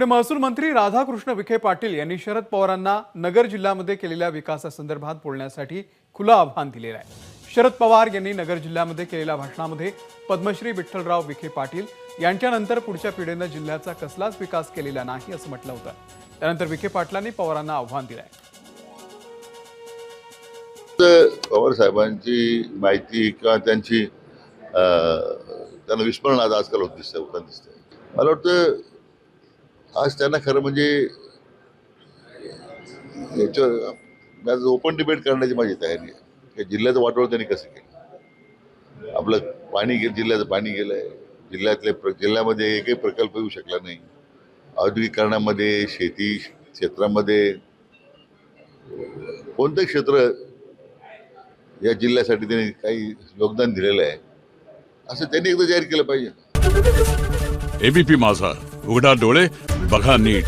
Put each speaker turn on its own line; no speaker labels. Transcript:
इकडे महसूल मंत्री राधाकृष्ण विखे पाटील यांनी शरद पवारांना नगर जिल्ह्यामध्ये केलेल्या विकासासंदर्भात बोलण्यासाठी खुलं आव्हान दिलेलं आहे. शरद पवार यांनी नगर जिल्ह्यामध्ये केलेल्या भाषणामध्ये पद्मश्री विठ्ठलराव विखे पाटील यांच्यानंतर पुढच्या पिढीनं जिल्ह्याचा कसलाच विकास केलेला नाही असं म्हटलं होतं. त्यानंतर विखे पाटलांनी पवारांना आव्हान दिलंय.
तर पवार साहेबांची माहिती किंवा त्यांची त्यांना विस्मरण आज आजकाल होत दिसतंय होताना दिसतंय. मला वाटतं आज त्यांना खरं म्हणजे याच्यावर ओपन डिबेट करण्याची माझी तयारी आहे. जिल्ह्याचं वाटोळ त्यांनी कसं केलं? आपलं पाणी गेलं जिल्ह्याचं पाणी गेलं आहे जिल्ह्यातले प्र जिल्ह्यामध्ये एकही प्रकल्प येऊ शकला नाही. औद्योगिकरणामध्ये शेती क्षेत्रामध्ये कोणतं क्षेत्र या जिल्ह्यासाठी त्यांनी काही योगदान दिलेलं आहे. असं त्यांनी एकदा जाहीर केलं पाहिजे.
एबीपी माझा उघडा डोळे बघा नीट.